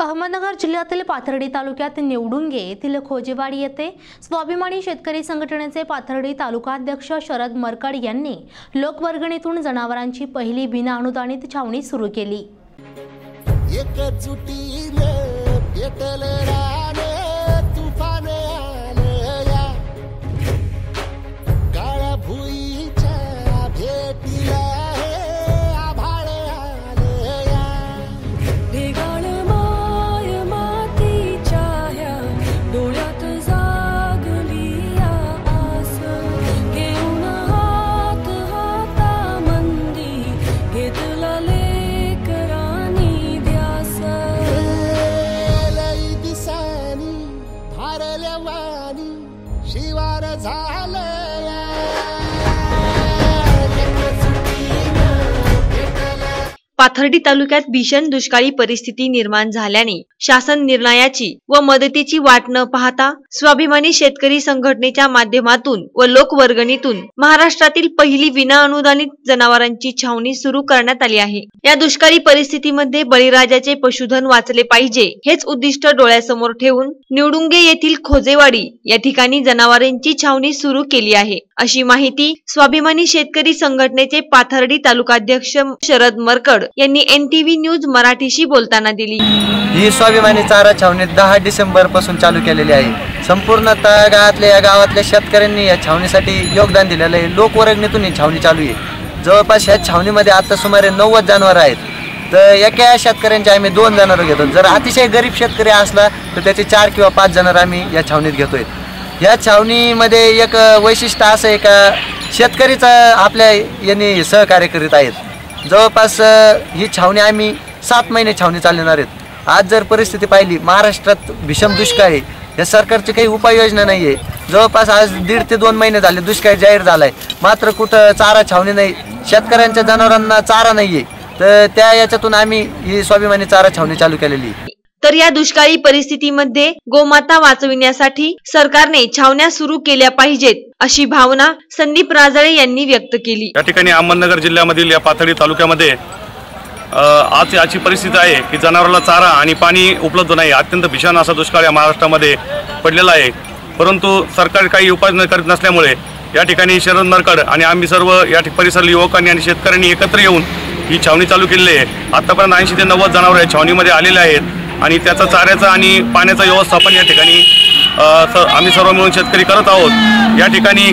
अहमदनगर जिल्ह्यातील पाथर्डी तालुक्यात निवडुंगे येथील खोजेवाडी येथे स्वाभिमानी शेतकरी संघटनेचे पाथर्डी तालुकाध्यक्ष शरद मरकड यांनी लोकवर्गणीतून जनावरांची पहिली विनाअनुदानित छावणी सुरू केली. शिवार झालं पाथर्डी तालुक्यात भीषण दुष्काळी परिस्थिती निर्माण झाल्याने शासन निर्णयाची व मदतीची वाट न पाहता स्वाभिमानी शेतकरी संघटनेच्या माध्यमातून व लोकवर्गणीतून महाराष्ट्रातील पहिली विनाअनुदानित जनावरांची छावणी सुरू करण्यात आली आहे. या दुष्काळी परिस्थितीमध्ये बळीराजाचे पशुधन वाचले पाहिजे हेच उद्दिष्ट डोळ्यासमोर ठेवून निवडुंगे येथील खोजेवाडी या ठिकाणी जनावरांची छावणी सुरू केली आहे. अशी माहिती स्वाभिमानी शेतकरी संघटनेचे पाथर्डी तालुकाध्यक्ष शरद मरकड यांनी एनटीव्ही न्यूज मराठीशी बोलताना दिली. ही स्वाभिमानी चारा छावणी दहा डिसेंबरपासून चालू केलेली आहे. संपूर्ण तळागाळातल्या या गावातल्या शेतकऱ्यांनी या छावणीसाठी योगदान दिलेलं आहे. लोकवर्गणीतून ही छावणी चालू आहे. जवळपास या छावणीमध्ये आता सुमारे नव्वद जनावर आहेत. तर एका शेतकऱ्यांचे आम्ही दोन जनावर घेतो. जर अतिशय गरीब शेतकरी असला तर त्याचे चार किंवा पाच जनावर आम्ही या छावणीत घेतोय. या छावणीमध्ये एक वैशिष्ट्य असं आहे का शेतकरीचा आपल्या यांनी सहकार्य करीत आहेत. जवळपास ही छावणी आम्ही सात महिने छावणी चालणार आहेत. आज जर परिस्थिती पाहिली महाराष्ट्रात भीषण दुष्काळ आहे. या सरकारची काही उपाययोजना नाही आहे जवळपास आज दीड ते दोन महिने झाले दुष्काळ जाहीर झाला आहे मात्र कुठं चारा छावणी नाही शेतकऱ्यांच्या जनावरांना चारा नाही आहे तर त्या याच्यातून आम्ही ही स्वाभिमानी चारा छावणी चालू केलेली तर या दुष्काळी परिस्थितीमध्ये गोमाता वाचविण्यासाठी सरकारने छावण्या सुरू केल्या पाहिजेत. अशी भावना संदीप राजळे यांनी व्यक्त केली. या ठिकाणी अहमदनगर जिल्ह्यामधील या पाथडी तालुक्यामध्ये आज अशी परिस्थिती आहे की जनावराला चारा आणि पाणी उपलब्ध नाही. अत्यंत भीषण असा दुष्काळ या महाराष्ट्रामध्ये पडलेला आहे. परंतु सरकार काही उपाययोजना करत नसल्यामुळे या ठिकाणी शरद नरकड आणि आम्ही सर्व या ठिक परिसर युवकांनी आणि शेतकऱ्यांनी एकत्र येऊन ही छावणी चालू केलेली आहे. आतापर्यंत ऐंशी ते नव्वद जनावर या छावणीमध्ये आलेले आहेत आणि त्याचा चाऱ्याचं आणि पाण्याचं व्यवस्थापन या ठिकाणी स- आम्ही सर्व मिळून शेतकरी करत आहोत. या ठिकाणी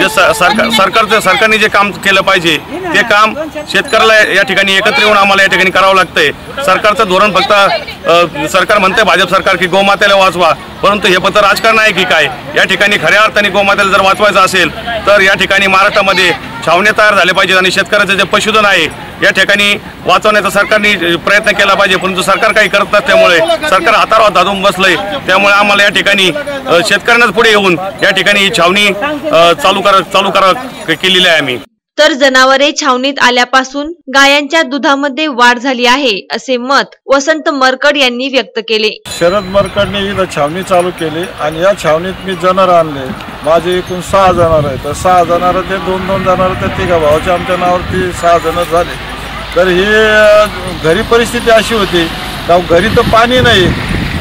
जे स- सरकार सरकारचं सरकारने जे काम केलं पाहिजे ते काम शेतकऱ्याला या ठिकाणी एकत्र येऊन आम्हाला या ठिकाणी करावं लागतंय. सरकारचं धोरण फक्त सरकार म्हणते भाजप सरकार की गोमातेला वाचवा परंतु हे फक्त राजकारण आहे की काय? या ठिकाणी खऱ्या अर्थाने गोमातेला जर वाचवायचं असेल तर या ठिकाणी महाराष्ट्रामध्ये छावण्या तयार झाल्या पाहिजेत आणि शेतकऱ्याचं जे पशुधन आहे या ठिकाणी वाचवण्याचा सरकारने प्रयत्न केला पाहिजे. परंतु सरकार काही करत नसल्यामुळे सरकार हातावर धादून बसलंय. त्यामुळे आम्हाला या ठिकाणी शेतकऱ्यांनाच पुढे येऊन या ठिकाणी ही छावणी चालू कर चालू करा केलेली आहे आम्ही. तर जनावरे छावणीत आल्यापासून गायांच्या दुधामध्ये वाढ झाली आहे असे मत वसंत मरकड यांनी व्यक्त केले. शरद मरकडने इथं छावणी चालू केली आणि या छावणीत मी जनावर आणले. माझे एकूण सहा जनावर आहेत. तर सहा जनावर ते दोन दोन जनावर ते तिघा भावाचे आमच्या नावावरती सहा जण झाले. तर ही घरी परिस्थिती अशी होती का घरी तर पाणी नाही.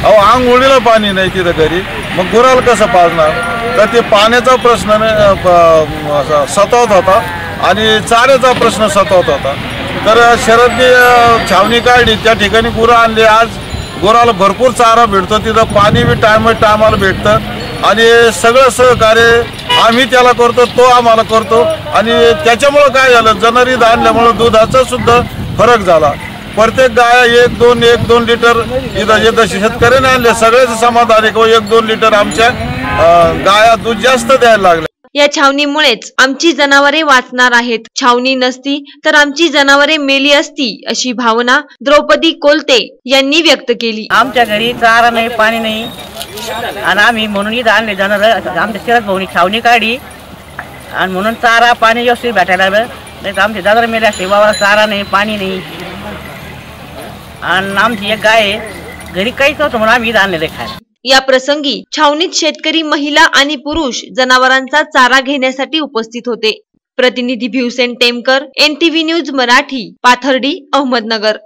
अहो आंघोळीला पाणी नाही तिथं घरी. मग गुराला कसं पाजणार तर ते पाण्याचा प्रश्न सतावत होता. आणि चाऱ्याचा प्रश्न सतवत होता. तर शरदने छावणी काढली. त्या ठिकाणी गुरं आणली. आज गुराला भरपूर चारा भेटतो. तिथं पाणी बी टायम टायमाला भेटतं. आणि सगळं सहकार्य आम्ही त्याला करतो तो आम्हाला करतो. आणि त्याच्यामुळं काय झालं? जनरीत आणल्यामुळं दुधाचा सुद्धा फरक झाला. प्रत्येक गाय एक दोन एक दोन लिटर इथं इथं शेतकऱ्याने आणले सगळेच समाधान एक दोन लिटर आमच्या गाया दूध जास्त द्यायला लागल्या. या छावणीमुळेच आमची जनावरे वाचणार आहेत. छावणी नसती तर आमची जनावरे मेली असती अशी भावना द्रौपदी कोलते यांनी व्यक्त केली. आमच्या घरी चारा नाही पाणी नाही. आणि आम्ही म्हणून इथं आणले जाणार आमच्या शरद भाऊनी छावणी काढली आणि म्हणून चारा पाणी व्यवस्थित भेटायला लागलं. नाही तर आमचे जाणार मेले असते. बाबा चारा नाही पाणी नाही. आणि आमची एक गाय आहे. घरी काहीच नव्हतं म्हणून आम्ही इथं आणलेलं आहे खायला. या प्रसंगी छावणीत शेतकरी महिला आणि पुरुष जनावरांचा चारा घेण्यासाठी उपस्थित होते. प्रतिनिधी भिवसेन टेमकर एनटीव्ही न्यूज मराठी पाथर्डी अहमदनगर.